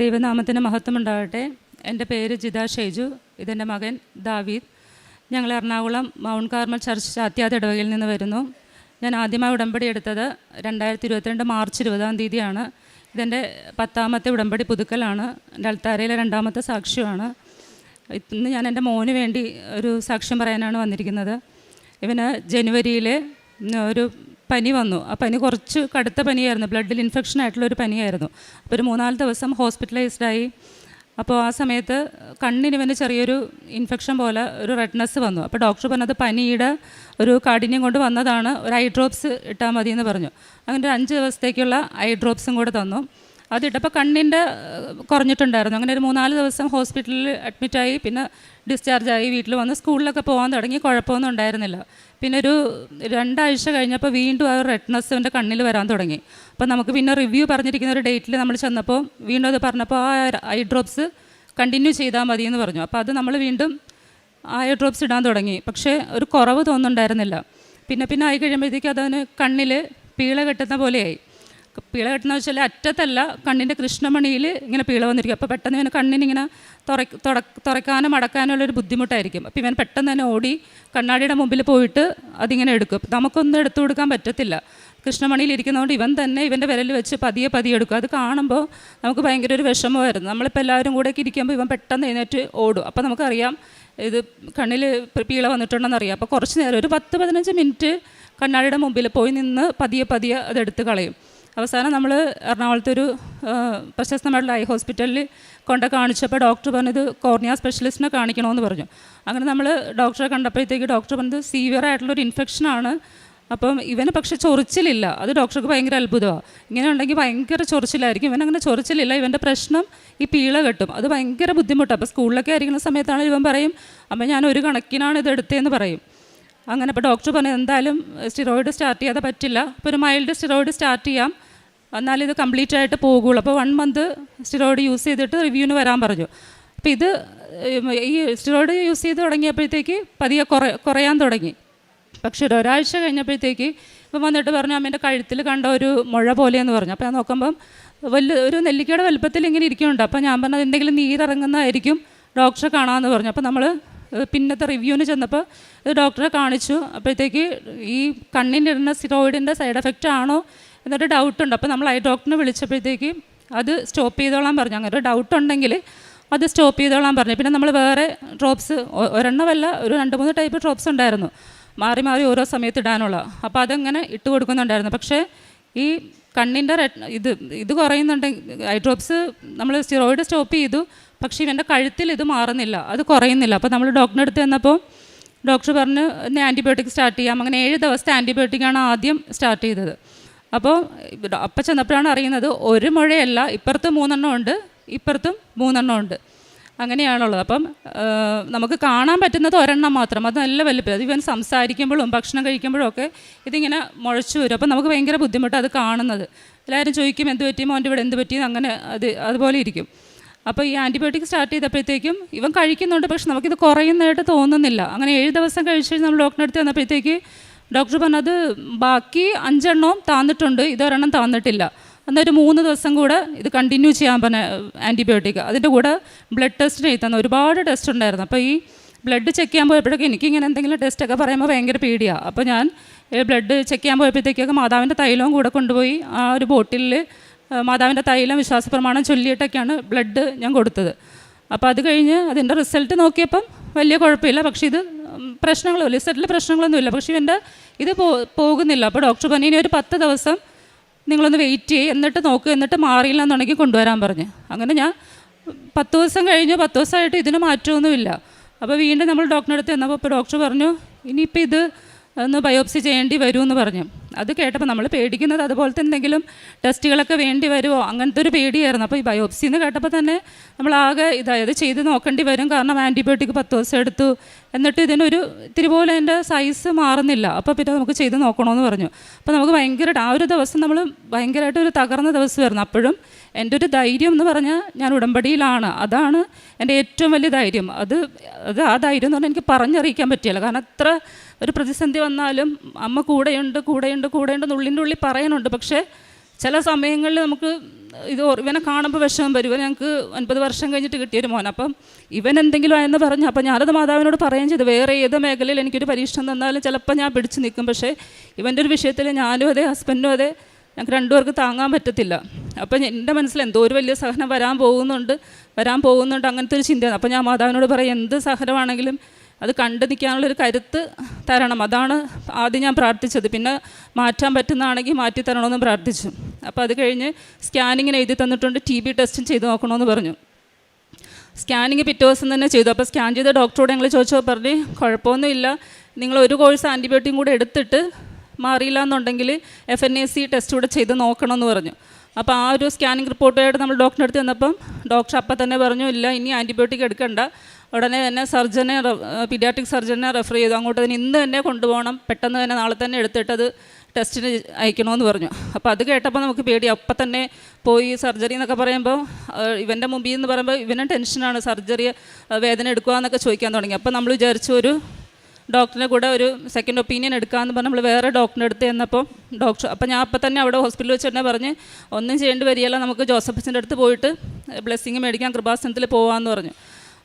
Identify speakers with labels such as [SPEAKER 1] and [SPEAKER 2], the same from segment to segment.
[SPEAKER 1] ദൈവനാമത്തിന് മഹത്വം ഉണ്ടാകട്ടെ എന്റെ പേര് ജിത ഷെയ്ജു. ഇതെന്റെ മകൻ ദാവീദ്. ഞങ്ങൾ Ernakulam Mount Carmel church Chathiath ഇടവകയിൽ നിന്ന് വരുന്നു. ഞാൻ ആദ്യമായി ഉടമ്പടി എടുത്തത് രണ്ടായിരത്തി ഇരുപത്തിരണ്ട് മാർച്ച് ഇരുപതാം തീയതിയാണ്. ഇതെന്റെ പത്താമത്തെ ഉടമ്പടി പുതുക്കലാണ്. എന്റെ രണ്ടാമത്തെ സാക്ഷ്യമാണ് ഇന്ന് ഞാൻ എന്റെ മോന് വേണ്ടി ഒരു സാക്ഷ്യം പറയാനാണ് വന്നിരിക്കുന്നത്. ഇവന് ജനുവരിയിൽ ഒരു പനി വന്നു. ആ പനി കുറച്ച് കടുത്ത പനിയായിരുന്നു. ബ്ലഡിൽ ഇൻഫെക്ഷൻ ആയിട്ടുള്ള ഒരു പനിയായിരുന്നു. അപ്പോൾ ഒരു മൂന്നാൽ ദിവസം ഹോസ്പിറ്റലൈസ്ഡായി അപ്പോൾ ആ സമയത്ത് കണ്ണിന് ഇവന് ചെറിയൊരു ഇൻഫെക്ഷൻ പോലെ ഒരു റെഡ്നെസ് വന്നു. അപ്പോൾ ഡോക്ടർ പറഞ്ഞത് പനിയുടെ ഒരു കാഠിന്യം കൊണ്ട് വന്നതാണ്. ഒരു ഐ ഡ്രോപ്സ് ഇട്ടാൽ മതി എന്ന് പറഞ്ഞു. അങ്ങനെ ഒരു അഞ്ച് ദിവസത്തേക്കുള്ള ഐ ഡ്രോപ്സും കൂടെ തന്നു. അതിട്ടപ്പോൾ കണ്ണിന്റെ കുറഞ്ഞിട്ടുണ്ടായിരുന്നു. അങ്ങനെ ഒരു മൂന്നാൽ ദിവസം ഹോസ്പിറ്റലിൽ അഡ്മിറ്റായി. പിന്നെ ഡിസ്ചാർജായി വീട്ടിൽ വന്ന് സ്കൂളിലൊക്കെ പോകാൻ തുടങ്ങി കുഴപ്പമൊന്നും ഉണ്ടായിരുന്നില്ല. പിന്നെ ഒരു രണ്ടാഴ്ച കഴിഞ്ഞപ്പോൾ വീണ്ടും ആ റെഡ്നസ് എന്റെ കണ്ണിൽ വരാൻ തുടങ്ങി. അപ്പോൾ നമുക്ക് പിന്നെ റിവ്യൂ പറഞ്ഞിരിക്കുന്ന ഒരു ഡേറ്റിൽ നമ്മൾ ചെന്നപ്പോൾ വീണ്ടും അത് പറഞ്ഞപ്പോൾ ആ ഐ ഡ്രോപ്സ് കണ്ടിന്യൂ ചെയ്താൽ മതി എന്ന് പറഞ്ഞു. അപ്പോൾ അത് നമ്മൾ വീണ്ടും ആ ഐ ഡ്രോപ്സ് ഇടാൻ തുടങ്ങി. പക്ഷേ ഒരു കുറവ് തോന്നുന്നുണ്ടായിരുന്നില്ല. പിന്നെ പിന്നെ ആയി കഴിയുമ്പോഴത്തേക്കും അതവന് കണ്ണിൽ പീള കെട്ടുന്ന പോലെയായി. പീള കെട്ടുന്ന വെച്ചാൽ അറ്റത്തല്ല കണ്ണിന്റെ കൃഷ്ണമണിയിൽ ഇങ്ങനെ പീള വന്നിരിക്കും. അപ്പോൾ പെട്ടെന്ന് ഇവന് കണ്ണിനിങ്ങനെ തുറ തുറക്കാനും തുറക്കാനും അടക്കാനുള്ളൊരു ബുദ്ധിമുട്ടായിരിക്കും. അപ്പോൾ ഇവൻ പെട്ടെന്ന് തന്നെ ഓടി കണ്ണാടിയുടെ മുമ്പിൽ പോയിട്ട് അതിങ്ങനെ എടുക്കും. നമുക്കൊന്നും എടുത്തു കൊടുക്കാൻ പറ്റത്തില്ല. കൃഷ്ണമണിയിൽ ഇരിക്കുന്നതുകൊണ്ട് ഇവൻ തന്നെ ഇവന്റെ വിരൽ വെച്ച് പതിയെ പതിയെ എടുക്കും. അത് കാണുമ്പോൾ നമുക്ക് ഭയങ്കര ഒരു വിഷമമായിരുന്നു. നമ്മളിപ്പോൾ എല്ലാവരും കൂടെ ഇരിക്കുമ്പോൾ ഇവൻ പെട്ടെന്ന് എഴുന്നേറ്റ് ഓടും. അപ്പോൾ നമുക്കറിയാം ഇത് കണ്ണിൽ പീള വന്നിട്ടുണ്ടെന്ന് അറിയാം. അപ്പോൾ കുറച്ച് നേരം ഒരു പത്ത് പതിനഞ്ച് മിനിറ്റ് കണ്ണാടിയുടെ മുമ്പിൽ പോയി നിന്ന് പതിയെ പതിയെ അതെടുത്ത് കളയും. അവസാനം നമ്മൾ എറണാകുളത്തെ ഒരു പ്രശസ്തമായിട്ടുള്ള ഐ ഹോസ്പിറ്റലിൽ കൊണ്ട കാണിച്ചപ്പോൾ ഡോക്ടർ പറഞ്ഞത് കോർണിയ സ്പെഷ്യലിസ്റ്റിനെ കാണിക്കണമെന്ന് പറഞ്ഞു. അങ്ങനെ നമ്മൾ ഡോക്ടറെ കണ്ടപ്പോഴത്തേക്ക് ഡോക്ടർ പറഞ്ഞത് സീവിയർ ആയിട്ടുള്ളൊരു ഇൻഫെക്ഷനാണ്. അപ്പം ഇവന് പക്ഷേ ചൊറിച്ചിലില്ല. അത് ഡോക്ടർക്ക് ഭയങ്കര അത്ഭുതമാണ് ഇങ്ങനെ ഉണ്ടെങ്കിൽ ഭയങ്കര ചൊറിച്ചിലായിരിക്കും. ഇവനങ്ങനെ ചൊറിച്ചിലില്ല. ഇവന്റെ പ്രശ്നം ഈ പീള കെട്ടും. അത് ഭയങ്കര ബുദ്ധിമുട്ടാണ് അപ്പോൾ സ്കൂളിലൊക്കെ ആയിരിക്കുന്ന സമയത്താണ് ഇവൻ പറയും അപ്പം ഞാൻ ഒരു കണക്കിനാണ് ഇത് എടുത്തതെന്ന് പറയും. അങ്ങനെ അപ്പോൾ ഡോക്ടർ പറഞ്ഞു എന്തായാലും സ്റ്റിറോയിഡ് സ്റ്റാർട്ട് ചെയ്യാതെ പറ്റില്ല. അപ്പോൾ ഒരു മൈൽഡ് സ്റ്റിറോയിഡ് സ്റ്റാർട്ട് ചെയ്യാം. എന്നാലും ഇത് കംപ്ലീറ്റ് ആയിട്ട് പോകുള്ളൂ. അപ്പോൾ വൺ മന്ത് സ്റ്റിറോയിഡ് യൂസ് ചെയ്തിട്ട് റിവ്യൂവിന് വരാൻ പറഞ്ഞു. അപ്പോൾ ഇത് ഈ സ്റ്റിറോയിഡ് യൂസ് ചെയ്ത് തുടങ്ങിയപ്പോഴത്തേക്ക് പതിയെ കുറ കുറയാൻ തുടങ്ങി. പക്ഷേ ഒരു ഒരാഴ്ച കഴിഞ്ഞപ്പോഴത്തേക്ക് ഇപ്പം വന്നിട്ട് പറഞ്ഞു അമ്മേന്റെ കഴുത്തിൽ കണ്ട ഒരു മുഴ പോലെയെന്ന് പറഞ്ഞു. അപ്പോൾ ഞാൻ നോക്കുമ്പം വലിയ ഒരു നെല്ലിക്കയുടെ വലുപ്പത്തിൽ ഇങ്ങനെ ഇരിക്കുന്നുണ്ട്. അപ്പോൾ ഞാൻ പറഞ്ഞത് എന്തെങ്കിലും നീരിറങ്ങുന്നതായിരിക്കും ഡോക്ടറെ കാണാമെന്ന് പറഞ്ഞു. അപ്പോൾ നമ്മൾ പിന്നത്തെ റിവ്യൂവിന് ചെന്നപ്പോൾ ഇത് ഡോക്ടറെ കാണിച്ചു. അപ്പോഴത്തേക്ക് ഈ കണ്ണിന്റെ ഇടുന്ന സ്റ്റിറോയിഡിന്റെ സൈഡ് എഫക്റ്റ് ആണോ എന്നൊരു ഡൗട്ട് ഉണ്ട്. അപ്പോൾ നമ്മൾ ഐ ഡോക്ടറിനെ വിളിച്ചപ്പോഴത്തേക്ക് അത് സ്റ്റോപ്പ് ചെയ്തോളാൻ പറഞ്ഞു. അങ്ങനെ ഒരു ഡൗട്ട് ഉണ്ടെങ്കിൽ അത് സ്റ്റോപ്പ് ചെയ്തോളാൻ പറഞ്ഞു. പിന്നെ നമ്മൾ വേറെ ഡ്രോപ്സ് ഒരെണ്ണമല്ല ഒരു രണ്ട് മൂന്ന് ടൈപ്പ് ഡ്രോപ്സ് ഉണ്ടായിരുന്നു. മാറി മാറി ഓരോ സമയത്ത് ഇടാനുള്ള. അപ്പോൾ അതങ്ങനെ ഇട്ട് കൊടുക്കുന്നുണ്ടായിരുന്നു. പക്ഷേ ഈ കണ്ണിന്റെ ഇത് ഇത് കുറയുന്നുണ്ടെങ്കിൽ ഐ ഡ്രോപ്സ് നമ്മൾ സ്റ്റിറോയിഡ് സ്റ്റോപ്പ് ചെയ്തു. പക്ഷേ ഇവന്റെ കഴുത്തിൽ ഇത് മാറുന്നില്ല. അത് കുറയുന്നില്ല. അപ്പോൾ നമ്മൾ ഡോക്ടറിന്റെ അടുത്ത് ചെന്നപ്പോൾ ഡോക്ടർ പറഞ്ഞ് ഇനി ആന്റിബയോട്ടിക് സ്റ്റാർട്ട് ചെയ്യാം. അങ്ങനെ ഏഴ് ദിവസത്തെ ആന്റിബയോട്ടിക്കാണ് ആദ്യം സ്റ്റാർട്ട് ചെയ്തത്. അപ്പോൾ അപ്പം ചെന്നപ്പോഴാണ് അറിയുന്നത് ഒരു മുഴയല്ല ഇപ്പുറത്ത് മൂന്നെണ്ണം ഉണ്ട് ഇപ്പുറത്തും മൂന്നെണ്ണം ഉണ്ട്. അങ്ങനെയാണുള്ളത്. അപ്പം നമുക്ക് കാണാൻ പറ്റുന്നത് ഒരെണ്ണം മാത്രം. അത് നല്ല വലുപ്പം അത് ഇവൻ സംസാരിക്കുമ്പോഴും ഭക്ഷണം കഴിക്കുമ്പോഴും ഒക്കെ ഇതിങ്ങനെ മുഴച്ചു വരും. അപ്പം നമുക്ക് ഭയങ്കര ബുദ്ധിമുട്ട് അത് കാണുന്നത്. എല്ലാവരും ചോദിക്കും എന്ത് പറ്റി? മോന്റെ ഇവിടെ എന്ത് പറ്റി? അങ്ങനെ അത് അതുപോലെ ഇരിക്കും. അപ്പോൾ ഈ ആന്റിബയോട്ടിക് സ്റ്റാർട്ട് ചെയ്തപ്പോഴത്തേക്കും ഇവൻ കഴിക്കുന്നുണ്ട് പക്ഷെ നമുക്കിത് കുറയുന്നതായിട്ട് തോന്നുന്നില്ല. അങ്ങനെ ഏഴ് ദിവസം കഴിച്ച് നമ്മൾ ഡോക്ടറിനടുത്ത് വന്നപ്പോഴത്തേക്ക് ഡോക്ടർ പറഞ്ഞത് ബാക്കി അഞ്ചെണ്ണവും താന്നിട്ടുണ്ട് ഇതൊരെണ്ണം താന്നിട്ടില്ല. എന്നൊരു മൂന്ന് ദിവസം കൂടെ ഇത് കണ്ടിന്യൂ ചെയ്യാൻ പറഞ്ഞ ആന്റിബയോട്ടിക് അതിന്റെ കൂടെ ബ്ലഡ് ടെസ്റ്റ് തന്നു. ഒരുപാട് ടെസ്റ്റ് ഉണ്ടായിരുന്നു. അപ്പോൾ ഈ ബ്ലഡ് ചെക്ക് ചെയ്യാൻ പോയപ്പോഴേക്കും എനിക്ക് ഇങ്ങനെ എന്തെങ്കിലും ടെസ്റ്റൊക്കെ പറയുമ്പോൾ ഭയങ്കര പേടിയാണ് അപ്പോൾ ഞാൻ ബ്ലഡ് ചെക്ക് ചെയ്യാൻ പോയപ്പോഴത്തേക്കൊക്കെ മാതാവിന്റെ തൈലവും കൂടെ കൊണ്ടുപോയി ആ ഒരു ബോട്ടിലിൽ മാതാവിന്റെ തൈലം വിശ്വാസപ്രമാണം ചൊല്ലിയിട്ടൊക്കെയാണ് ബ്ലഡ് ഞാൻ കൊടുത്തത്. അപ്പോൾ അത് കഴിഞ്ഞ് അതിന്റെ റിസൾട്ട് നോക്കിയപ്പം വലിയ കുഴപ്പമില്ല. പക്ഷേ ഇത് പ്രശ്നങ്ങളോ സെറ്റിൽ പ്രശ്നങ്ങളൊന്നുമില്ല പക്ഷേ ഇവന്റെ ഇത് പോകുന്നില്ല. അപ്പോൾ ഡോക്ടർ പറഞ്ഞു ഇനി ഒരു പത്ത് ദിവസം നിങ്ങളൊന്ന് വെയിറ്റ് ചെയ്യും. എന്നിട്ട് നോക്കുക എന്നിട്ട് മാറിയില്ല എന്നുണ്ടെങ്കിൽ കൊണ്ടുവരാൻ പറഞ്ഞു. അങ്ങനെ ഞാൻ പത്ത് ദിവസം കഴിഞ്ഞു. പത്ത് ദിവസമായിട്ട് ഇതിന് മാറ്റമൊന്നുമില്ല. അപ്പോൾ വീണ്ടും നമ്മൾ ഡോക്ടറിന്റെ അടുത്ത് ഇപ്പോൾ ഡോക്ടർ പറഞ്ഞു ഇനിയിപ്പോൾ ഇത് ഒന്ന് ബയോപ്സി ചെയ്യേണ്ടി വരുമെന്ന് പറഞ്ഞു. അത് കേട്ടപ്പോൾ നമ്മൾ പേടിക്കുന്നത് അതുപോലത്തെ എന്തെങ്കിലും ടെസ്റ്റുകളൊക്കെ വേണ്ടി വരുമോ അങ്ങനത്തെ ഒരു പേടിയായിരുന്നു. അപ്പോൾ ഈ ബയോപ്സി എന്ന് കേട്ടപ്പോൾ തന്നെ നമ്മൾ ആകെ ഇതായത് ചെയ്ത് നോക്കേണ്ടി വരും. കാരണം ആന്റിബയോട്ടിക് പത്ത് ദിവസം എടുത്തു. എന്നിട്ട് ഇതിനൊരു ഇത്തിരി പോലെ അതിന്റെ സൈസ് മാറുന്നില്ല. അപ്പോൾ പിന്നെ നമുക്ക് ചെയ്ത് നോക്കണമെന്ന് പറഞ്ഞു. അപ്പോൾ നമുക്ക് ഭയങ്കരമായിട്ട് ആ ഒരു ദിവസം നമ്മൾ ഭയങ്കരമായിട്ട് ഒരു തകർന്ന ദിവസമായിരുന്നു. അപ്പോഴും എന്റെ ഒരു ധൈര്യം എന്ന് പറഞ്ഞാൽ ഞാൻ ഉടമ്പടിയിലാണ്. അതാണ് എന്റെ ഏറ്റവും വലിയ ധൈര്യം. അത് അത് ആ ധൈര്യം എന്ന് പറഞ്ഞാൽ എനിക്ക് പറഞ്ഞറിയിക്കാൻ പറ്റില്ല. കാരണം അത്ര ഒരു പ്രതിസന്ധി വന്നാലും അമ്മ കൂടെയുണ്ട് കൂടെയുണ്ട് കൂടെയുണ്ട് ഉള്ളിന്റെ ഉള്ളിൽ പറയുന്നുണ്ട് പക്ഷേ ചില സമയങ്ങളിൽ നമുക്ക് ഇത് ഇവനെ കാണുമ്പോൾ വിഷമം വരും. ഇവൻ ഞങ്ങൾക്ക് ഒൻപത് വർഷം കഴിഞ്ഞിട്ട് കിട്ടിയൊരു മോൻ. അപ്പം ഇവൻ എന്തെങ്കിലും ആയെന്ന് പറഞ്ഞു അപ്പം ഞാനത് മാതാവിനോട് പറയുകയും ചെയ്തു. വേറെ ഏത് മേഖലയിൽ എനിക്കൊരു പരീക്ഷണം തന്നാലും ചിലപ്പോൾ ഞാൻ പിടിച്ച് നിൽക്കും. പക്ഷേ ഇവന്റെ ഒരു വിഷയത്തിൽ ഞാനും അതെ ഹസ്ബൻഡും അതെ ഞങ്ങൾക്ക് രണ്ടുപേർക്ക് താങ്ങാൻ പറ്റത്തില്ല. അപ്പം എന്റെ മനസ്സിൽ എന്തോ ഒരു വലിയ സഹനം വരാൻ പോകുന്നുണ്ട് വരാൻ പോകുന്നുണ്ട് അങ്ങനത്തെ ഒരു ചിന്തയാണ്. അപ്പം ഞാൻ മാതാവിനോട് പറയും എന്ത് സഹനമാണെങ്കിലും അത് കണ്ടു നിൽക്കാനുള്ളൊരു കരുത്ത് തരണം. അതാണ് ആദ്യം ഞാൻ പ്രാർത്ഥിച്ചത്. പിന്നെ മാറ്റാൻ പറ്റുന്നതാണെങ്കിൽ മാറ്റി തരണമെന്ന് പ്രാർത്ഥിച്ചു. അപ്പോൾ അത് കഴിഞ്ഞ് സ്കാനിങ്ങിന് എഴുതി തന്നിട്ടുണ്ട്. ടി ബി ടെസ്റ്റും ചെയ്ത് നോക്കണമെന്ന് പറഞ്ഞു. സ്കാനിങ് പിറ്റേ ദിവസം തന്നെ ചെയ്തു. അപ്പോൾ സ്കാൻ ചെയ്ത ഡോക്ടറോട് ഞങ്ങൾ ചോദിച്ചപ്പോൾ പറഞ്ഞ് കുഴപ്പമൊന്നുമില്ല. നിങ്ങൾ ഒരു കോഴ്സ് ആന്റിബയോട്ടിക്കും കൂടെ എടുത്തിട്ട് മാറിയില്ല എന്നുണ്ടെങ്കിൽ F N A C test കൂടെ ചെയ്ത് നോക്കണമെന്ന് പറഞ്ഞു. അപ്പോൾ ആ ഒരു സ്കാനിങ് റിപ്പോർട്ടായിട്ട് നമ്മൾ ഡോക്ടറെ അടുത്ത് ചെന്നപ്പം ഡോക്ടർ അപ്പം തന്നെ പറഞ്ഞു ഇല്ല ഇനി ആന്റിബയോട്ടിക് എടുക്കണ്ട. ഉടനെ തന്നെ സർജനെ പീഡിയാട്രിക് സർജനെ റെഫർ ചെയ്തു. അങ്ങോട്ട് തന്നെ ഇന്ന് തന്നെ കൊണ്ടുപോകണം. പെട്ടെന്ന് തന്നെ നാളെ തന്നെ എടുത്തിട്ടത് ടെസ്റ്റിന് അയക്കണമെന്ന് പറഞ്ഞു. അപ്പോൾ അത് കേട്ടപ്പോൾ നമുക്ക് പേടി. അപ്പം തന്നെ പോയി സർജറി എന്നൊക്കെ പറയുമ്പോൾ ഇവന്റെ മുമ്പിൽ എന്ന് പറയുമ്പോൾ ഇവനെ ടെൻഷനാണ് സർജറി വേദന എടുക്കുക എന്നൊക്കെ ചോദിക്കാൻ തുടങ്ങി. അപ്പോൾ നമ്മൾ വിചാരിച്ചു ഒരു ഡോക്ടറിനെ കൂടെ ഒരു സെക്കൻഡ് ഒപ്പീനിയൻ എടുക്കാമെന്ന് പറഞ്ഞ് നമ്മൾ വേറെ ഡോക്ടറിന്റെ അടുത്ത് ചെന്നപ്പോൾ ഡോക്ടർ അപ്പോൾ ഞാൻ അപ്പം തന്നെ അവിടെ ഹോസ്പിറ്റലിൽ വെച്ച് തന്നെ പറഞ്ഞ് ഒന്നും ചെയ്യേണ്ടി വരികയില്ല. നമുക്ക് ജോസഫിന്റെ അടുത്ത് പോയിട്ട് ബ്ലെസ്സിങ് മേടിക്കാൻ കൃപാസനത്തിൽ പോകാമെന്ന് പറഞ്ഞു.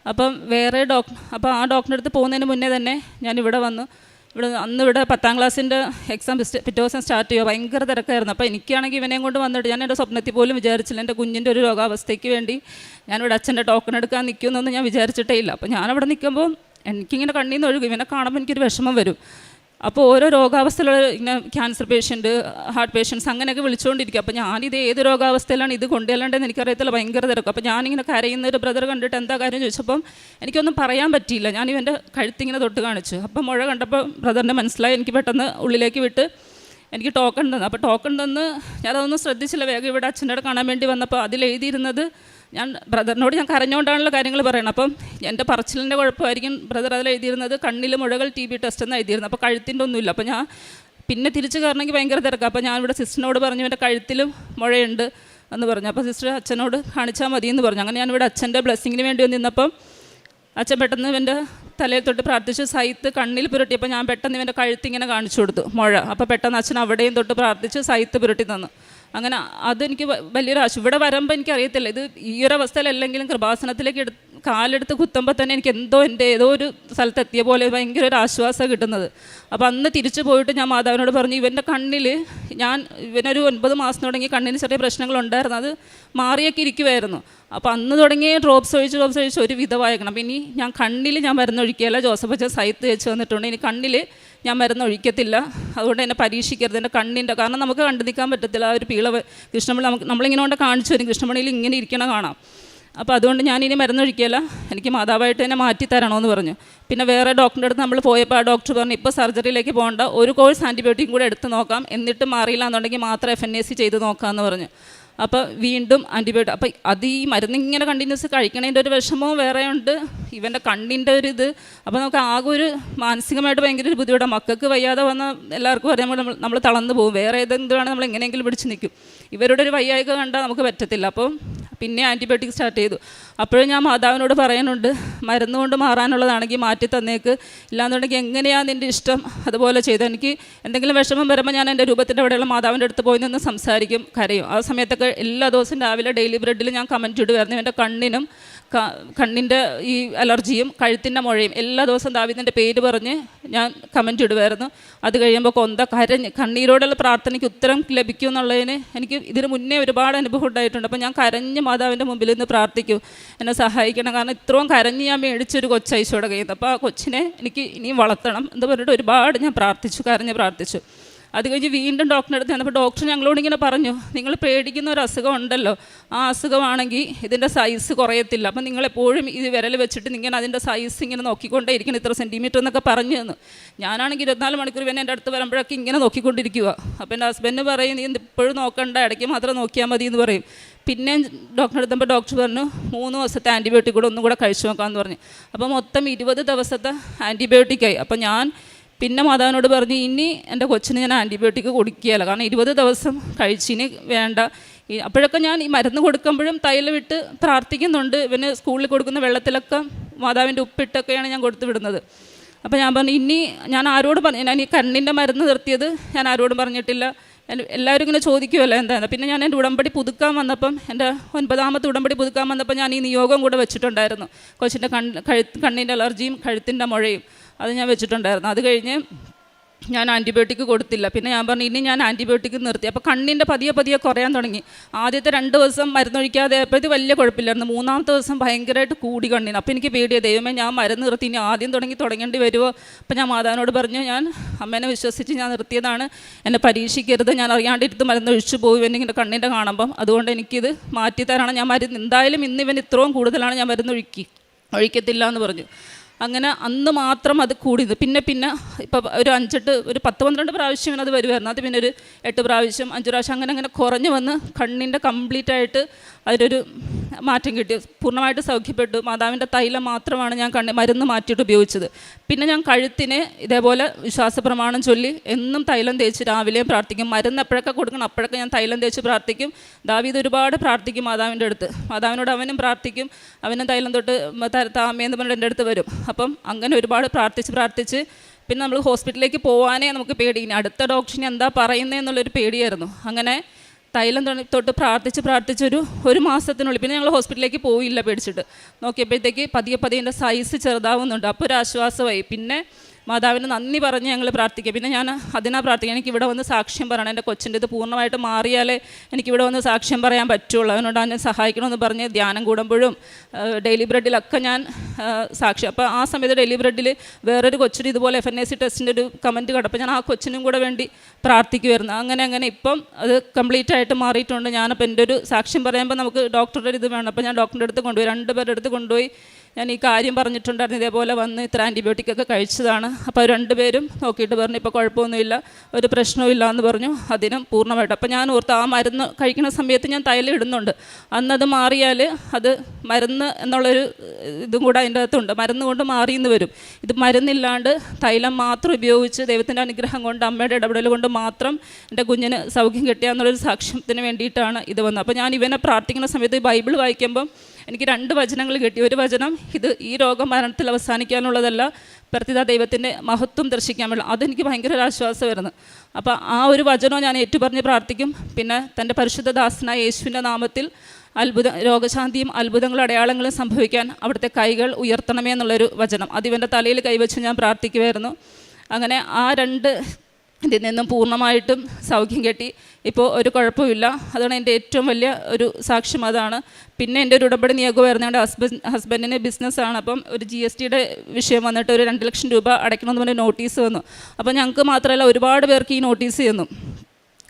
[SPEAKER 1] അപ്പം വേറെ ഡോക്ടർ അപ്പോൾ ആ ഡോക്ടറിന്റെ അടുത്ത് പോകുന്നതിന് മുന്നേ തന്നെ ഞാൻ ഇവിടെ വന്നു. ഇവിടെ അന്ന് ഇവിടെ പത്താം ക്ലാസ്സിന്റെ എക്സാം പിറ്റേ ദിവസം സ്റ്റാർട്ട് ചെയ്യുക ഭയങ്കര തിരക്കായിരുന്നു. അപ്പോൾ എനിക്കാണെങ്കിൽ ഇവനെയും കൊണ്ട് വന്നിട്ട് ഞാൻ എന്റെ സ്വപ്നത്തിൽ പോലും വിചാരിച്ചില്ല. എന്റെ കുഞ്ഞിന്റെ ഒരു രോഗാവസ്ഥയ്ക്ക് വേണ്ടി ഞാനിവിടെ അച്ഛന്റെ ടോക്കൺ എടുക്കാൻ നിൽക്കുമെന്നൊന്നും ഞാൻ വിചാരിച്ചിട്ടേ ഇല്ല. അപ്പോൾ ഞാനവിടെ നിൽക്കുമ്പോൾ എനിക്കിങ്ങനെ കണ്ണീന്ന് ഒഴുകും ഇവനെ കാണുമ്പോൾ എനിക്കൊരു വിഷമം വരും. അപ്പോൾ ഓരോ രോഗാവസ്ഥയിലുള്ള ഇങ്ങനെ ക്യാൻസർ പേഷ്യന്റ് ഹാർട്ട് പേഷ്യൻസ് അങ്ങനെയൊക്കെ വിളിച്ചുകൊണ്ടിരിക്കും. അപ്പോൾ ഞാനിത് ഏത് രോഗാവസ്ഥയിലാണ് ഇത് കൊണ്ടുവരേണ്ടതെന്ന് എനിക്കറിയത്തില്ല. ഭയങ്കര തിരക്കും. അപ്പോൾ ഞാനിങ്ങനെ കരയുന്ന ഒരു ബ്രദർ കണ്ടിട്ട് എന്താ കാര്യം ചോദിച്ചപ്പം എനിക്കൊന്നും പറയാൻ പറ്റിയില്ല. ഞാൻ ഇവന്റെ കഴുത്തിങ്ങനെ തൊട്ട് കാണിച്ചു. അപ്പം മുഴ കണ്ടപ്പോൾ ബ്രദറിന്റെ മനസ്സിലായി. എനിക്ക് പെട്ടെന്ന് ഉള്ളിലേക്ക് വിട്ട് എനിക്ക് ടോക്കൺ തന്നു. അപ്പോൾ ടോക്കൺ തന്ന് ഞാനതൊന്നും ശ്രദ്ധിച്ചില്ല. വേഗം ഇവിടെ അച്ഛന്റെ കാണാൻ വേണ്ടി വന്നപ്പോൾ അതിലെഴുതിയിരുന്നത് ഞാൻ ബ്രദറിനോട് ഞാൻ കരഞ്ഞുകൊണ്ടാണല്ലോ കാര്യങ്ങൾ പറയുന്നത് അപ്പം എന്റെ പറച്ചിലിന്റെ കുഴപ്പമായിരിക്കും ബ്രദർ അതിൽ എഴുതിയിരുന്നത് കണ്ണിൽ മുഴകൾ ടി ബി ടെസ്റ്റ് എന്ന് എഴുതിയിരുന്നത്. അപ്പോൾ കഴുത്തിന്റെ ഒന്നുമില്ല. അപ്പോൾ ഞാൻ പിന്നെ തിരിച്ച് കയറണമെങ്കിൽ ഭയങ്കര തിരക്കാം. അപ്പോൾ ഞാൻ ഇവിടെ സിസ്റ്ററിനോട് പറഞ്ഞു എന്റെ കഴുത്തിലും മുഴയുണ്ട് എന്ന് പറഞ്ഞു. അപ്പോൾ സിസ്റ്റർ അച്ഛനോട് കാണിച്ചാൽ മതി എന്ന് പറഞ്ഞു. അങ്ങനെ ഞാനിവിടെ അച്ഛന്റെ ബ്ലെസ്സിങ്ങിന് വേണ്ടി നിന്നപ്പം അച്ഛൻ പെട്ടെന്ന് എന്റെ തലയിൽ തൊട്ട് പ്രാർത്ഥിച്ചു. സൈത്ത് കണ്ണിൽ പുരട്ടി. അപ്പോൾ ഞാൻ പെട്ടെന്ന് ഇവന്റെ കഴുത്തിങ്ങനെ കാണിച്ചു കൊടുത്തു മുഴ. അപ്പോൾ പെട്ടെന്ന് അച്ഛൻ അവിടെയും തൊട്ട് പ്രാർത്ഥിച്ച് സൈത്ത് പുരട്ടി തന്നു. അങ്ങനെ അതെനിക്ക് വലിയൊരു ആശ ഇവിടെ വരുമ്പോൾ എനിക്കറിയത്തില്ല. ഇത് ഈ ഒരു അവസ്ഥയിലല്ലെങ്കിലും കൃപാസനത്തിലേക്ക് എടു കാലെടുത്ത് കുത്തുമ്പോൾ തന്നെ എനിക്ക് എന്തോ എന്റെ ഏതോ ഒരു സ്ഥലത്ത് എത്തിയ പോലെ ഭയങ്കര ഒരു ആശ്വാസം കിട്ടുന്നത്. അപ്പോൾ അന്ന് തിരിച്ചു പോയിട്ട് ഞാൻ മാതാവിനോട് പറഞ്ഞു ഇവന്റെ കണ്ണിൽ ഞാൻ ഇവനൊരു ഒൻപത് മാസം തുടങ്ങി കണ്ണിന് ചെറിയ പ്രശ്നങ്ങളുണ്ടായിരുന്നു അത് മാറിയൊക്കെ ഇരിക്കുമായിരുന്നു അപ്പോൾ അന്ന് തുടങ്ങിയ ഡ്രോപ്സ് ഒഴിച്ച് ഡ്രോപ്സ് ഒഴിച്ച് ഒരു വിധമായേക്കണം അപ്പം ഇനി ഞാൻ കണ്ണിൽ ഞാൻ മരുന്നൊഴിക്കുകയല്ല. ജോസഫ് അച്ഛൻ സൈത്ത് വെച്ച് വന്നിട്ടുണ്ട്. ഇനി കണ്ണിൽ ഞാൻ മരുന്നൊഴിക്കത്തില്ല. അതുകൊണ്ട് എന്നെ പരീക്ഷിക്കരുത്. എന്റെ കണ്ണിന്റെ കാരണം നമുക്ക് കണ്ടു നിൽക്കാൻ പറ്റത്തില്ല. ആ ഒരു പീള കൃഷ്ണമണി നമുക്ക് നമ്മളിങ്ങനെ കൊണ്ട് കാണിച്ചു വരും കൃഷ്ണമണിയിൽ ഇങ്ങനെ ഇരിക്കണം കാണാം. അപ്പോൾ അതുകൊണ്ട് ഞാൻ ഇനി മരുന്നൊഴിക്കുകയല്ല എനിക്ക് മാതാവായിട്ട് തന്നെ മാറ്റി തരണമെന്ന് പറഞ്ഞു. പിന്നെ വേറെ ഡോക്ടറുടെ അടുത്ത് നമ്മൾ പോയപ്പോൾ ആ ഡോക്ടർ പറഞ്ഞു ഇപ്പോൾ സർജറിയിലേക്ക് പോകണ്ട. ഒരു കോഴ്സ് ആന്റിബയോട്ടിക് കൂടെ എടുത്ത് നോക്കാം. എന്നിട്ട് മാറിയില്ല എന്നുണ്ടെങ്കിൽ മാത്രം എഫ് എൻ എ സി ചെയ്ത് നോക്കാമെന്ന് പറഞ്ഞു. അപ്പോൾ വീണ്ടും ആന്റിബയോട്ടിക് അപ്പോൾ അത് ഈ മരുന്ന് ഇങ്ങനെ കണ്ടിന്യൂസ് കഴിക്കണതിന്റെ ഒരു വിഷമവും വേറെ ഉണ്ട് ഇവന്റെ കണ്ണിന്റെ ഒരു ഇത്. അപ്പോൾ നമുക്ക് ആകെ ഒരു മാനസികമായിട്ട് ഭയങ്കര ഒരു ബുദ്ധിമുട്ടാണ് മക്കൾക്ക് വയ്യാതെ വന്ന എല്ലാവർക്കും അറിയാം. നമ്മൾ നമ്മൾ തളർന്നു പോകും. വേറെ ഏതെങ്കിലും നമ്മൾ എങ്ങനെയെങ്കിലും പിടിച്ച് നിൽക്കും. ഇവരുടെ ഒരു വയ്യായ്ക കണ്ടാൽ നമുക്ക് പറ്റത്തില്ല. അപ്പോൾ പിന്നെ ആന്റിബയോട്ടിക് സ്റ്റാർട്ട് ചെയ്തു. അപ്പോഴും ഞാൻ മാതാവിനോട് പറയുന്നുണ്ട് മരുന്ന് കൊണ്ട് മാറാനുള്ളതാണെങ്കിൽ മാറ്റി തന്നേക്ക്. ഇല്ലാന്നുണ്ടെങ്കിൽ എങ്ങനെയാണ് നിന്റെ ഇഷ്ടം? അതുപോലെ ചെയ്തു. എനിക്ക് എന്തെങ്കിലും വിഷമം വരുമ്പോൾ ഞാൻ എന്റെ രൂപത്തിന്റെ അവിടെയുള്ള മാതാവിന്റെ അടുത്ത് പോയി നിന്ന് സംസാരിക്കും കരയും. ആ സമയത്തൊക്കെ എല്ലാ ദിവസവും രാവിലെ ഡെയിലി ബ്രെഡിൽ ഞാൻ കമന്റ് ഇടുമായിരുന്നു എന്റെ കണ്ണിനും കണ്ണിന്റെ ഈ അലർജിയും കഴുത്തിന്റെ മുഴയും എല്ലാ ദിവസവും ദാവിദിന്റെ പേര് പറഞ്ഞ് ഞാൻ കമന്റ് ഇടുമായിരുന്നു അത് കഴിയുമ്പോൾ കൊന്ത കരഞ്ഞ് കണ്ണീരോടുള്ള പ്രാർത്ഥനയ്ക്ക് ഉത്തരം ലഭിക്കും എന്നുള്ളതിന് എനിക്ക് ഇതിന് മുന്നേ ഒരുപാട് അനുഭവം ഉണ്ടായിട്ടുണ്ട്. അപ്പോൾ ഞാൻ കരഞ്ഞ് മാതാവിന്റെ മുമ്പിൽ നിന്ന് പ്രാർത്ഥിക്കും. എന്നെ സഹായിക്കണം. കാരണം ഇത്രയും കരഞ്ഞ് ഞാൻ മേടിച്ചൊരു കൊച്ചയച്ചോടെ കയ്യിൽ അപ്പോൾ ആ കൊച്ചിനെ എനിക്ക് ഇനിയും വളർത്തണം എന്ന് പറഞ്ഞിട്ട് ഒരുപാട് ഞാൻ പ്രാർത്ഥിച്ചു കരഞ്ഞ് പ്രാർത്ഥിച്ചു. അത് കഴിഞ്ഞ് വീണ്ടും ഡോക്ടറെ അടുത്ത് ചെന്നപ്പോൾ ഡോക്ടർ ഞങ്ങളോട് ഇങ്ങനെ പറഞ്ഞു നിങ്ങൾ പേടിക്കുന്ന ഒരു അസുഖം ഉണ്ടല്ലോ. ആ അസുഖമാണെങ്കിൽ ഇതിന്റെ സൈസ് കുറയത്തില്ല. അപ്പം നിങ്ങളെപ്പോഴും ഇത് വിരൽ വെച്ചിട്ട് ഇങ്ങനെ അതിന്റെ സൈസ് ഇങ്ങനെ നോക്കിക്കൊണ്ടേ ഇരിക്കണം ഇത്ര സെന്റിമീറ്റർ എന്നൊക്കെ പറഞ്ഞു തന്നു. ഞാനാണെങ്കിൽ ഇരുപത്തിനാല് മണിക്കൂർ പിന്നെ എന്റെ അടുത്ത് വരുമ്പോഴൊക്കെ ഇങ്ങനെ നോക്കിക്കൊണ്ടിരിക്കുക അപ്പോൾ എന്റെ ഹസ്ബൻഡ് പറയും നീ ഇപ്പോഴും നോക്കണ്ട ഇടയ്ക്ക് മാത്രം നോക്കിയാൽ മതി എന്ന് പറയും. പിന്നെ ഡോക്ടറെ എടുത്തപ്പോൾ ഡോക്ടർ പറഞ്ഞു മൂന്ന് ദിവസത്തെ ആന്റിബയോട്ടിക് കൂടെ ഒന്നും കൂടെ കഴിച്ചു നോക്കാമെന്ന് പറഞ്ഞു. അപ്പോൾ മൊത്തം ഇരുപത് ദിവസത്തെ ആന്റിബയോട്ടിക്കായി അപ്പോൾ ഞാൻ പിന്നെ മാതാവിനോട് പറഞ്ഞു ഇനി എന്റെ കൊച്ചിന് ഞാൻ ആന്റിബയോട്ടിക് കൊടുക്കുകയില്ല. കാരണം ഇരുപത് ദിവസം കഴിച്ചിന് വേണ്ട. അപ്പോഴൊക്കെ ഞാൻ ഈ മരുന്ന് കൊടുക്കുമ്പോഴും തൈലം വിട്ട് പ്രാർത്ഥിക്കുന്നുണ്ട്. ഇവന് സ്കൂളിൽ കൊടുക്കുന്ന വെള്ളത്തിലൊക്കെ മാതാവിന്റെ ഉപ്പിട്ടൊക്കെയാണ് ഞാൻ കൊടുത്തു വിടുന്നത്. അപ്പോൾ ഞാൻ പറഞ്ഞു ഇനി ഞാൻ ആരോട് പറഞ്ഞു ഞാൻ ഈ കണ്ണിന്റെ മരുന്ന് നിർത്തിയത് ഞാൻ ആരോടും പറഞ്ഞിട്ടില്ല. എല്ലാവരും ഇങ്ങനെ ചോദിക്കുമല്ലോ എന്താണ് പിന്നെ ഞാൻ എന്റെ ഉടമ്പടി പുതുക്കാൻ വന്നപ്പം എന്റെ ഒൻപതാമത്തെ ഉടമ്പടി പുതുക്കാൻ വന്നപ്പോൾ ഞാൻ ഈ നിയോഗം കൂടെ വെച്ചിട്ടുണ്ടായിരുന്നു. കൊച്ചിന്റെ കൺ കഴുത്ത് കണ്ണിന്റെ അലർജിയും കഴുത്തിന്റെ മുഴയും. അത് ഞാൻ വെച്ചിട്ടുണ്ടായിരുന്നു. അത് കഴിഞ്ഞ് ഞാൻ ആന്റിബയോട്ടിക് കൊടുത്തില്ല. പിന്നെ ഞാൻ പറഞ്ഞു ഇനി ഞാൻ ആന്റിബയോട്ടിക് നിർത്തി. അപ്പോൾ കണ്ണിന്റെ പതിയെ പതിയെ കുറയാൻ തുടങ്ങി. ആദ്യത്തെ രണ്ട് ദിവസം മരുന്നൊഴിക്കാതെ ഇത് വലിയ കുഴപ്പമില്ലായിരുന്നു. മൂന്നാമത്തെ ദിവസം ഭയങ്കരമായിട്ട് കൂടി കണ്ണിന്. അപ്പോൾ എനിക്ക് പേടിയ ദൈവമേ ഞാൻ മരുന്ന് നിർത്തി. ഇനി ആദ്യം തുടങ്ങി തുടങ്ങേണ്ടി വരുമോ? അപ്പോൾ ഞാൻ മാതാവിനോട് പറഞ്ഞു ഞാൻ അമ്മേനെ വിശ്വസിച്ച് ഞാൻ നിർത്തിയതാണ്. എന്നെ പരീക്ഷിക്കരുത്. ഞാൻ അറിയാണ്ടിരുത്ത് മരുന്ന് ഒഴിച്ചു പോകും എന്നിങ്ങനെ കണ്ണിന്റെ കാണുമ്പം. അതുകൊണ്ട് എനിക്കിത് മാറ്റി തരാണ് ഞാൻ മരുന്ന് എന്തായാലും ഇന്ന് ഇവൻ ഇത്രയും കൂടുതലാണ് ഞാൻ മരുന്ന് ഒഴുക്കി ഒഴിക്കത്തില്ല എന്ന് പറഞ്ഞു. അങ്ങനെ അന്ന് മാത്രം അത് കൂടി പിന്നെ പിന്നെ ഇപ്പോൾ ഒരു അഞ്ചെട്ട് ഒരു പത്ത് പന്ത്രണ്ട് പ്രാവശ്യം അത് വരുമായിരുന്നു അത് പിന്നെ ഒരു എട്ട് പ്രാവശ്യം അഞ്ച് പ്രാവശ്യം അങ്ങനെ അങ്ങനെ കുറഞ്ഞു വന്ന് കണ്ണിന്റെ കംപ്ലീറ്റ് ആയിട്ട് അതിലൊരു മാറ്റം കിട്ടി. പൂർണമായിട്ട് സൗഖ്യപ്പെട്ടു. മാതാവിന്റെ തൈലം മാത്രമാണ് ഞാൻ കണ്ണി മരുന്ന് മാറ്റിയിട്ട് ഉപയോഗിച്ചത്. പിന്നെ ഞാൻ കഴുത്തിനെ ഇതേപോലെ വിശ്വാസ പ്രമാണം ചൊല്ലി എന്നും തൈലം തേച്ച് രാവിലെയും പ്രാർത്ഥിക്കും. മരുന്ന് എപ്പോഴൊക്കെ കൊടുക്കണം അപ്പോഴൊക്കെ ഞാൻ തൈലം തേച്ച് പ്രാർത്ഥിക്കും. ദാവീദ് ഒരുപാട് പ്രാർത്ഥിക്കും മാതാവിന്റെ അടുത്ത്. മാതാവിനോട് അവനും പ്രാർത്ഥിക്കും. അവനും തൈലം തൊട്ട് താമേന്ന് പറഞ്ഞിട്ട് എന്റെ അടുത്ത് വരും. അപ്പം അങ്ങനെ ഒരുപാട് പ്രാർത്ഥിച്ച് പ്രാർത്ഥിച്ച് പിന്നെ നമ്മൾ ഹോസ്പിറ്റലിലേക്ക് പോകാനേ നമുക്ക് പേടി. ഇനി അടുത്ത ഡോക്ടറിന് എന്താ പറയുന്നത് എന്നുള്ളൊരു പേടിയായിരുന്നു. അങ്ങനെ തൈലം തൊട്ട് പ്രാർത്ഥിച്ച് പ്രാർത്ഥിച്ചൊരു ഒരു മാസത്തിനുള്ളിൽ പിന്നെ ഞങ്ങൾ ഹോസ്പിറ്റലിലേക്ക് പോയില്ല പേടിച്ചിട്ട്. നോക്കിയപ്പോഴത്തേക്ക് പതിയെ പതിയെ എന്റെ സൈസ് ചെറുതാവുന്നുണ്ട്. അപ്പോൾ ഒരു ആശ്വാസമായി. പിന്നെ മാതാവിന് നന്ദി പറഞ്ഞ് ഞങ്ങൾ പ്രാർത്ഥിക്കുക. പിന്നെ ഞാൻ അതിനാ പ്രാർത്ഥിക്കുക. എനിക്ക് ഇവിടെ വന്ന് സാക്ഷ്യം പറയണം. എന്റെ കൊച്ചിന്റെ ഇത് പൂർണമായിട്ട് മാറിയാലേ എനിക്ക് ഇവിടെ വന്ന് സാക്ഷ്യം പറയാൻ പറ്റുള്ളൂ. അതിനോട് എന്നെ സഹായിക്കണമെന്ന് പറഞ്ഞ് ധ്യാനം കൂടുമ്പോഴും ഡെയിലി ബ്രെഡിലൊക്കെ ഞാൻ സാക്ഷ്യം സാക്ഷി അപ്പോൾ ആ സമയത്ത് ഡെയിലി ബ്രെഡിൽ വേറൊരു കൊച്ചിന് ഇതുപോലെ എഫ് എൻ എ സി ടെസ്റ്റിന്റെ ഒരു കമന്റ് കണ്ടപ്പോൾ ഞാൻ ആ കൊച്ചിനും കൂടെ വേണ്ടി പ്രാർത്ഥിക്കുമായിരുന്നു അങ്ങനെ അങ്ങനെ ഇപ്പം അത് കംപ്ലീറ്റ് ആയിട്ട് മാറിയിട്ടുണ്ട്. ഞാനപ്പോൾ എന്റെ ഒരു സാക്ഷ്യം പറയുമ്പോൾ നമുക്ക് ഡോക്ടറുടെ ഇത് വേണം. അപ്പോൾ ഞാൻ ഡോക്ടറിന്റെ അടുത്ത് കൊണ്ടുപോയി. രണ്ട് പേരുടെ അടുത്ത് കൊണ്ടുപോയി. ഞാൻ ഈ കാര്യം പറഞ്ഞിട്ടുണ്ടായിരുന്നു. ഇതേപോലെ വന്ന് ഇത്ര ആന്റിബയോട്ടിക് ഒക്കെ കഴിച്ചതാണ്. അപ്പോൾ രണ്ടുപേരും നോക്കിയിട്ട് പറഞ്ഞു ഇപ്പോൾ കുഴപ്പമൊന്നുമില്ല ഒരു പ്രശ്നവും എന്ന് പറഞ്ഞു. അതിനും പൂർണമായിട്ട്. അപ്പോൾ ഞാൻ ഓർത്ത് ആ മരുന്ന് കഴിക്കുന്ന സമയത്ത് ഞാൻ തൈലം ഇടുന്നുണ്ട്. അന്നത് മാറിയാൽ അത് മരുന്ന് എന്നുള്ളൊരു ഇതും കൂടെ അതിന്റെ അകത്തുണ്ട്. മരുന്ന് കൊണ്ട് മാറിയെന്ന് വരും. ഇത് മരുന്നില്ലാണ്ട് തൈലം മാത്രം ഉപയോഗിച്ച് ദൈവത്തിന്റെ അനുഗ്രഹം കൊണ്ട് അമ്മയുടെ ഇടപെടൽ കൊണ്ട് മാത്രം എന്റെ കുഞ്ഞിന് സൗഖ്യം കിട്ടിയ എന്നുള്ളൊരു സാക്ഷ്യത്തിന് വേണ്ടിയിട്ടാണ് ഇത് വന്നത്. അപ്പോൾ ഞാൻ ഇവനെ പ്രാർത്ഥിക്കുന്ന സമയത്ത് ബൈബിൾ വായിക്കുമ്പം എനിക്ക് രണ്ട് വചനങ്ങൾ കിട്ടി. ഒരു വചനം ഇത് ഈ രോഗം മരണത്തിൽ അവസാനിക്കാനുള്ളതല്ല പ്രത്യേക ദൈവത്തിന്റെ മഹത്വം ദർശിക്കാൻ വേണ്ടി അതെനിക്ക് ഭയങ്കര ഒരു ആശ്വാസമായിരുന്നു. അപ്പോൾ ആ ഒരു വചനം ഞാൻ ഏറ്റുപറഞ്ഞ് പ്രാർത്ഥിക്കും. പിന്നെ തന്റെ പരിശുദ്ധ ദാസനായ യേശുവിന്റെ നാമത്തിൽ അത്ഭുത രോഗശാന്തിയും അത്ഭുതങ്ങളും അടയാളങ്ങളും സംഭവിക്കാൻ അവിടുത്തെ കൈകൾ ഉയർത്തണമേ എന്നുള്ളൊരു വചനം. അത് ഇവന്റെ തലയിൽ കൈവച്ച് ഞാൻ പ്രാർത്ഥിക്കുമായിരുന്നു അങ്ങനെ ആ രണ്ട് ഇതിൽ നിന്നും പൂർണമായിട്ടും സൗഖ്യം കിട്ടി ഇപ്പോൾ ഒരു കുഴപ്പമില്ല. അതാണ് എന്റെ ഏറ്റവും വലിയ ഒരു സാക്ഷ്യം. അതാണ് പിന്നെ എന്റെ ഒരു ഉടമ്പടി നിയോഗമായിരുന്നു എന്റെ ഹസ്ബൻഡ് ബിസിനസ് ആണ്. അപ്പം ഒരു ജി എസ് ടിയുടെ വിഷയം വന്നിട്ട് ഒരു രണ്ട് ലക്ഷം രൂപ അടയ്ക്കണമെന്ന് പറഞ്ഞ നോട്ടീസ് വന്നു. അപ്പോൾ ഞങ്ങൾക്ക് മാത്രമല്ല ഒരുപാട് പേർക്ക് ഈ നോട്ടീസ് ചെന്നു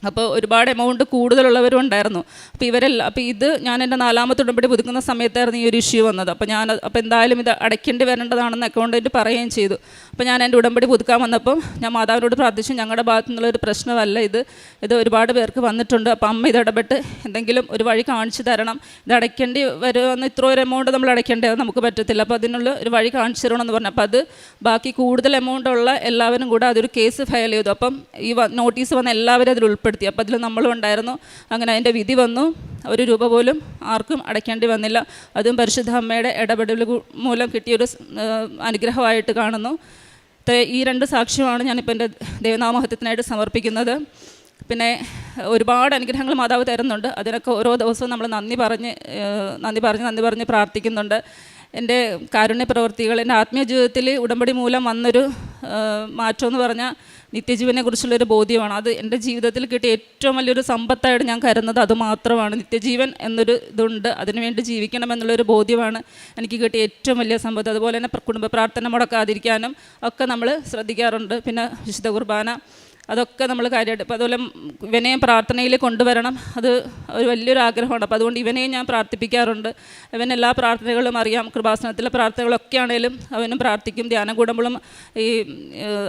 [SPEAKER 1] അപ്പോൾ ഒരുപാട് എമൗണ്ട് കൂടുതലുള്ളവരും ഉണ്ടായിരുന്നു. അപ്പോൾ ഇവരെല്ലാം അപ്പോൾ ഇത് ഞാൻ എന്റെ നാലാമത്തെ ഉടമ്പടി പുതുക്കുന്ന സമയത്തായിരുന്നു ഈ ഒരു ഇഷ്യൂ വന്നത്. അപ്പോൾ ഞാൻ അപ്പോൾ എന്തായാലും ഇത് അടയ്ക്കേണ്ടി വരേണ്ടതാണെന്ന് അക്കൗണ്ടന്റ് പറയുകയും ചെയ്തു. അപ്പോൾ ഞാൻ എന്റെ ഉടമ്പടി പുതുക്കാൻ വന്നപ്പം ഞാൻ മാതാവിനോട് പ്രാർത്ഥിച്ചു ഞങ്ങളുടെ ഭാഗത്തു നിന്നുള്ള ഒരു പ്രശ്നമല്ല ഇത്. ഇത് ഒരുപാട് പേർക്ക് വന്നിട്ടുണ്ട്. അപ്പോൾ അമ്മ ഇത് ഇടപെട്ട് എന്തെങ്കിലും ഒരു വഴി കാണിച്ചു തരണം. ഇത് അടയ്ക്കേണ്ടി വരുമെന്ന് ഇത്ര ഒരു എമൗണ്ട് നമ്മൾ അടയ്ക്കേണ്ടത് നമുക്ക് പറ്റത്തില്ല. അപ്പോൾ അതിനുള്ള ഒരു വഴി കാണിച്ചു തരണമെന്ന് പറഞ്ഞു. അപ്പോൾ അത് ബാക്കി കൂടുതൽ എമൗണ്ട് ഉള്ള എല്ലാവരും കൂടെ അതൊരു കേസ് ഫയൽ ചെയ്തു. അപ്പം ഈ നോട്ടീസ് വന്ന എല്ലാവരും അതിൽ ഉൾപ്പെടുത്തി. അപ്പോൾ അതിൽ നമ്മളും ഉണ്ടായിരുന്നു. അങ്ങനെ അതിന്റെ വിധി വന്നു. ഒരു രൂപ പോലും ആർക്കും അടയ്ക്കേണ്ടി വന്നില്ല. അതും പരിശുദ്ധ അമ്മയുടെ ഇടപെടൽ മൂലം കിട്ടിയൊരു അനുഗ്രഹമായിട്ട് കാണുന്നു. ഈ രണ്ട് സാക്ഷ്യമാണ് ഞാനിപ്പോൾ എന്റെ ദൈവനാമഹത്വത്തിനായിട്ട് സമർപ്പിക്കുന്നത്. പിന്നെ ഒരുപാട് അനുഗ്രഹങ്ങൾ മാതാവ് തരുന്നുണ്ട്. അതിനൊക്കെ ഓരോ ദിവസവും നമ്മൾ നന്ദി പറഞ്ഞ് നന്ദി പറഞ്ഞ് നന്ദി പറഞ്ഞ് പ്രാർത്ഥിക്കുന്നുണ്ട്. എന്റെ കാരുണ്യ പ്രവർത്തികൾ എന്റെ ആത്മീയ ജീവിതത്തിൽ ഉടമ്പടി മൂലം വന്നൊരു മാറ്റമെന്ന് പറഞ്ഞാൽ നിത്യജീവനെ കുറിച്ചുള്ളൊരു ബോധ്യമാണ്. അത് എന്റെ ജീവിതത്തിൽ കിട്ടിയ ഏറ്റവും വലിയൊരു സമ്പത്തായിട്ട് ഞാൻ കരുതുന്നത് അത് മാത്രമാണ്. നിത്യജീവൻ എന്നൊരു ഇതുണ്ട്. അതിനുവേണ്ടി ജീവിക്കണം എന്നുള്ളൊരു ബോധ്യമാണ് എനിക്ക് കിട്ടിയ ഏറ്റവും വലിയ സമ്പത്ത്. അതുപോലെ തന്നെ കുടുംബ പ്രാർത്ഥന മുടക്കാതിരിക്കാനും ഒക്കെ നമ്മൾ ശ്രദ്ധിക്കാറുണ്ട്. പിന്നെ വിശുദ്ധ കുർബാന അതൊക്കെ നമ്മൾ കാര്യമായിട്ട് അപ്പോൾ അതുപോലെ ഇവനെയും പ്രാർത്ഥനയിൽ കൊണ്ടുവരണം. അത് ഒരു വലിയൊരു ആഗ്രഹമാണ് അപ്പോൾ അതുകൊണ്ട് ഇവനെയും ഞാൻ പ്രാർത്ഥിപ്പിക്കാറുണ്ട്. ഇവൻ എല്ലാ പ്രാർത്ഥനകളും അറിയാം. കൃപാസനത്തിലെ പ്രാർത്ഥനകളൊക്കെ ആണെങ്കിലും അവനും പ്രാർത്ഥിക്കും. ധ്യാനം കൂടുമ്പോഴും ഈ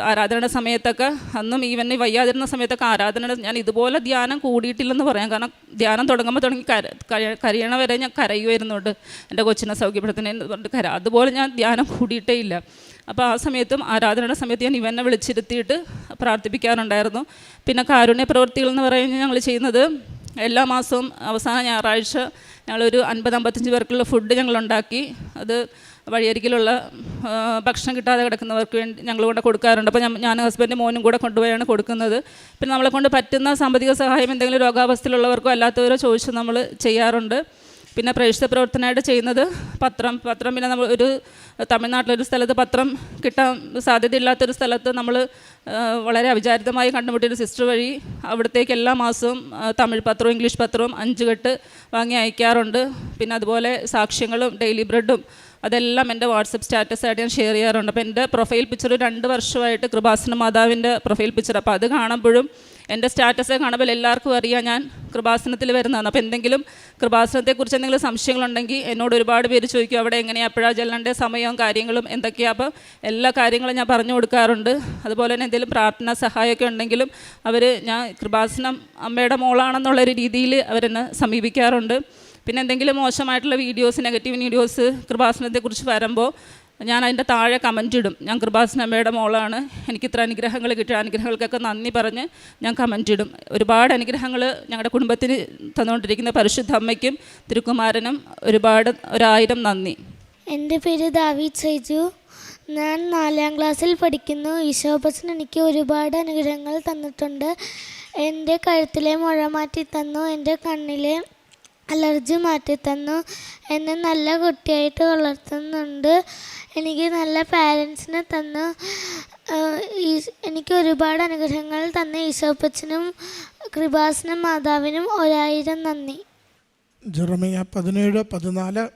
[SPEAKER 1] ആരാധന സമയത്തൊക്കെ അന്നും ഈവൻ വയ്യാതിരുന്ന സമയത്തൊക്കെ ആരാധന ഞാൻ ഇതുപോലെ ധ്യാനം കൂടിയിട്ടില്ലെന്ന് പറയാം. കാരണം ധ്യാനം തുടങ്ങുമ്പോൾ തുടങ്ങി കര- കരയണ വരെ ഞാൻ കരയുമായിരുന്നുണ്ട് എന്റെ കൊച്ചിനെ സൗഖ്യപ്പെടുത്തുന്നതിന് പറഞ്ഞിട്ട് കര അതുപോലെ ഞാൻ ധ്യാനം കൂടിയിട്ടേ ഇല്ല. അപ്പോൾ ആ സമയത്തും ആരാധനയുടെ സമയത്ത് ഞാൻ ഇവനെ വിളിച്ചിരുത്തിയിട്ട് പ്രാർത്ഥിപ്പിക്കാറുണ്ടായിരുന്നു. പിന്നെ കാരുണ്യ പ്രവൃത്തികൾ എന്ന് പറയുന്നത് ഞങ്ങൾ ചെയ്യുന്നത് എല്ലാ മാസവും അവസാന ഞായറാഴ്ച ഞങ്ങളൊരു അൻപത് അമ്പത്തഞ്ച് പേർക്കുള്ള ഫുഡ് ഞങ്ങളുണ്ടാക്കി അത് വഴിയരികിലുള്ള ഭക്ഷണം കിട്ടാതെ കിടക്കുന്നവർക്ക് വേണ്ടി ഞങ്ങൾ കൊണ്ട് കൊടുക്കാറുണ്ട്. അപ്പോൾ ഞാൻ ഞാൻ ഹസ്ബൻഡ് മോനും കൂടെ കൊണ്ടുപോയാണ് കൊടുക്കുന്നത്. പിന്നെ നമ്മളെ കൊണ്ട് പറ്റുന്ന സാമ്പത്തിക സഹായം എന്തെങ്കിലും രോഗാവസ്ഥയിലുള്ളവർക്കോ അല്ലാത്തവരോ ചോദിച്ച് നമ്മൾ ചെയ്യാറുണ്ട്. പിന്നെ പ്രേക്ഷിത പ്രവർത്തനമായിട്ട് ചെയ്യുന്നത് പത്രം പത്രം പിന്നെ നമ്മൾ ഒരു തമിഴ്നാട്ടിലൊരു സ്ഥലത്ത് പത്രം കിട്ടാൻ സാധ്യതയില്ലാത്തൊരു സ്ഥലത്ത് നമ്മൾ വളരെ അവിചാരിതമായി കണ്ടുമുട്ടിയൊരു സിസ്റ്റർ വഴി അവിടത്തേക്ക് എല്ലാ മാസവും തമിഴ് പത്രവും ഇംഗ്ലീഷ് പത്രവും അഞ്ച് കെട്ട് വാങ്ങി അയക്കാറുണ്ട്. പിന്നെ അതുപോലെ സാക്ഷ്യങ്ങളും ഡെയിലി ബ്രെഡും അതെല്ലാം എന്റെ വാട്സപ്പ് സ്റ്റാറ്റസായിട്ട് ഞാൻ ഷെയർ ചെയ്യാറുണ്ട്. അപ്പോൾ എന്റെ പ്രൊഫൈൽ പിക്ചർ രണ്ട് വർഷമായിട്ട് കൃപാസന മാതാവിന്റെ പ്രൊഫൈൽ പിക്ചർ അപ്പോൾ അത് കാണുമ്പോഴും എന്റെ സ്റ്റാറ്റസ് കാണുമ്പോൾ എല്ലാവർക്കും അറിയാം ഞാൻ കൃപാസനത്തിൽ വരുന്നതാണ്. അപ്പോൾ എന്തെങ്കിലും കൃപാസനത്തെക്കുറിച്ച് എന്തെങ്കിലും സംശയങ്ങളുണ്ടെങ്കിൽ എന്നോട് ഒരുപാട് പേര് ചോദിക്കും അവിടെ എങ്ങനെയാണ് എപ്പോഴാണ് ചെല്ലേണ്ട സമയവും കാര്യങ്ങളും? എന്തൊക്കെയാണ് അപ്പോൾ എല്ലാ കാര്യങ്ങളും ഞാൻ പറഞ്ഞു കൊടുക്കാറുണ്ട്. അതുപോലെ തന്നെ എന്തെങ്കിലും പ്രാർത്ഥനാ സഹായമൊക്കെ ഉണ്ടെങ്കിലും അവർ ഞാൻ കൃപാസനം അമ്മയുടെ മോളാണെന്നുള്ളൊരു രീതിയിൽ അവരെന്നെ സമീപിക്കാറുണ്ട്. പിന്നെ എന്തെങ്കിലും മോശമായിട്ടുള്ള വീഡിയോസ് നെഗറ്റീവ് വീഡിയോസ് കൃപാസനത്തെക്കുറിച്ച് വരുമ്പോൾ ഞാൻ അതിന്റെ താഴെ കമന്റ് ഇടും. ഞാൻ കൃപാസന അമ്മയുടെ മോളാണ്. എനിക്ക് ഇത്ര അനുഗ്രഹങ്ങൾ കിട്ടിയ അനുഗ്രഹങ്ങൾക്കൊക്കെ നന്ദി പറഞ്ഞ് ഞാൻ കമന്റ് ഇടും. ഒരുപാട് അനുഗ്രഹങ്ങൾ ഞങ്ങളുടെ കുടുംബത്തിന് തന്നുകൊണ്ടിരിക്കുന്ന പരിശുദ്ധ അമ്മയ്ക്കും തിരുക്കുമാരനും ഒരുപാട് ഒരായിരം നന്ദി.
[SPEAKER 2] എന്റെ പേര് ദാവീദ് സൈജു. ഞാൻ നാലാം ക്ലാസ്സിൽ പഠിക്കുന്നു. ഈശോബച്ചൻ എനിക്ക് ഒരുപാട് അനുഗ്രഹങ്ങൾ തന്നിട്ടുണ്ട്. എന്റെ കഴുത്തിലെ മുഴ മാറ്റി തന്നു എന്റെ കണ്ണിലെ അലർജി മാറ്റിത്തന്നു. എന്നെ നല്ല കുട്ടിയായിട്ട് വളർത്തുന്നുണ്ട്. എനിക്ക് നല്ല പാരൻസിനെ തന്നു. എനിക്ക് ഒരുപാട് അനുഗ്രഹങ്ങൾ തന്ന. ഈശോപ്പച്ചനും കൃപാസനും മാതാവിനും ഒരായിരം നന്ദി.
[SPEAKER 3] ജെറമിയ പതിനേഴ് പതിനാല്.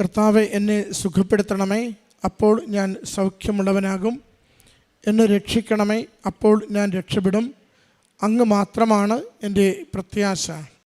[SPEAKER 3] കർത്താവെ എന്നെ സുഖപ്പെടുത്തണമേ. അപ്പോൾ ഞാൻ സൗഖ്യമുള്ളവനാകും. എന്നെ രക്ഷിക്കണമേ. അപ്പോൾ ഞാൻ രക്ഷപ്പെടും. അങ്ങ് മാത്രമാണ് എന്റെ പ്രത്യാശ.